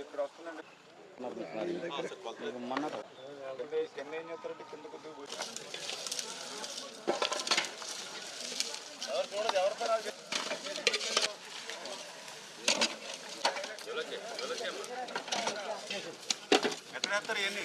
ఇక్కడ వస్తుందండి మొన్న కింద ఏం చేస్తారంటే కింద కొద్దిగా ఎవరు చూడదు ఎక్కడ వేస్తారు ఇవన్నీ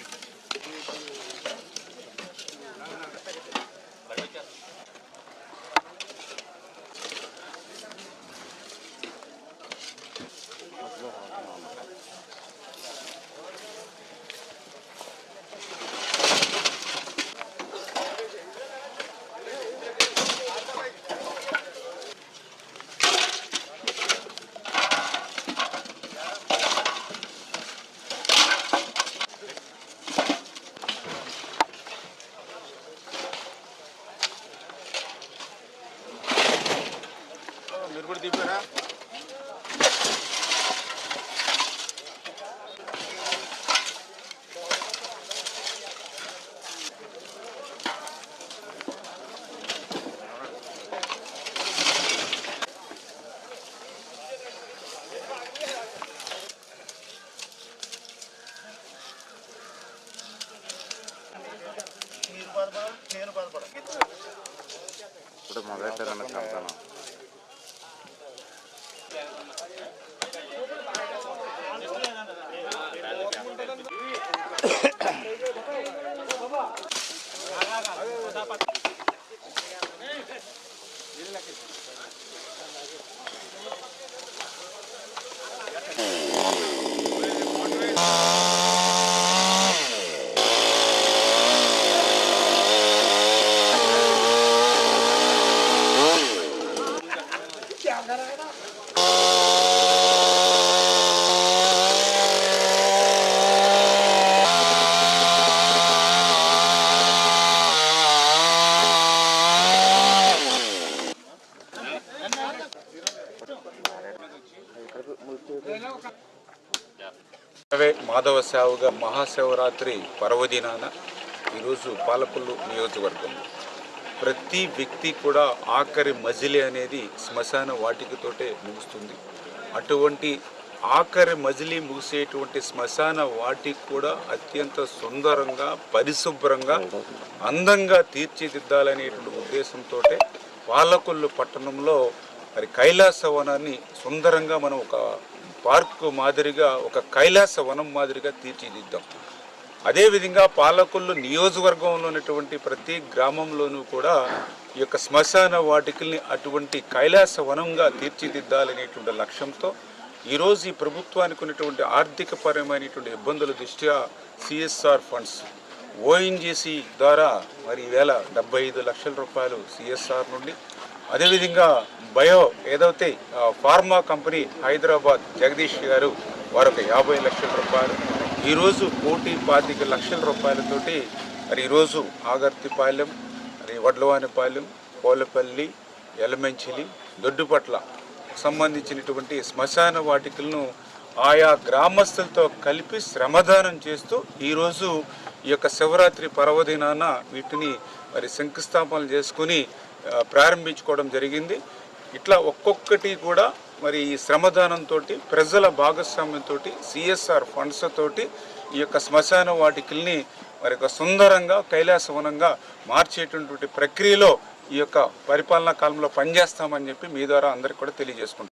మీరు కూడా దింపారా? ఇప్పుడు మొదలెట్టారన్న చంపాను మాధవ సేవగా మహాశివరాత్రి పర్వదినాన ఈరోజు పాలకొల్లు నియోజకవర్గం. ప్రతి వ్యక్తి కూడా ఆఖరి మజిలి అనేది శ్మశాన వాటికతోటే ముగుస్తుంది. అటువంటి ఆఖరి మజిలి ముగిసేటువంటి శ్మశాన వాటికి కూడా అత్యంత సుందరంగా పరిశుభ్రంగా అందంగా తీర్చిదిద్దాలనేటువంటి ఉద్దేశంతో పాలకొల్లు పట్టణంలో మరి కైలాస వనాన్ని సుందరంగా మనం ఒక పార్కు మాదిరిగా ఒక కైలాస వనం మాదిరిగా తీర్చిదిద్దాం. అదేవిధంగా పాలకొల్లు నియోజకవర్గంలో ఉన్నటువంటి ప్రతి గ్రామంలోనూ కూడా ఈ యొక్క శ్మశాన వాటికల్ని అటువంటి కైలాస వనంగా తీర్చిదిద్దాలనేటువంటి లక్ష్యంతో ఈరోజు ఈ ప్రభుత్వానికి ఉన్నటువంటి ఆర్థికపరమైనటువంటి ఇబ్బందుల దృష్ట్యా సిఎస్ఆర్ ఫండ్స్ ఓఎన్జీసీ ద్వారా మరి ఈవేళ డెబ్బై ఐదు లక్షల రూపాయలు సిఎస్ఆర్ నుండి అదేవిధంగా బయో ఏదైతే ఫార్మా కంపెనీ హైదరాబాద్ జగదీష్ గారు వారొక యాభై లక్షల రూపాయలు ఈరోజు కోటి పాతిక లక్షల రూపాయలతోటి మరి ఈరోజు ఆగర్తిపాలెం మరి వడ్లవానిపాలెం పోలపల్లి ఎలమెంచిలి దొడ్డుపట్ల సంబంధించినటువంటి శ్మశాన వాటికలను ఆయా గ్రామస్తులతో కలిపి శ్రమదానం చేస్తూ ఈరోజు ఈ యొక్క శివరాత్రి పర్వదినాన వీటిని మరి శంకుస్థాపనలు చేసుకుని ప్రారంభించుకోవడం జరిగింది. ఇట్లా ఒక్కొక్కటి కూడా మరి ఈ శ్రమదానంతో ప్రజల భాగస్వామ్యంతో సిఎస్ఆర్ ఫండ్స్ తోటి ఈ యొక్క శ్మశాన వాటికల్ని మరి ఒక సుందరంగా కైలాసవనంగా మార్చేటటువంటి ప్రక్రియలో ఈ యొక్క పరిపాలనా కాలంలో పనిచేస్తామని చెప్పి మీ ద్వారా అందరికి కూడా తెలియజేసుకుంటాం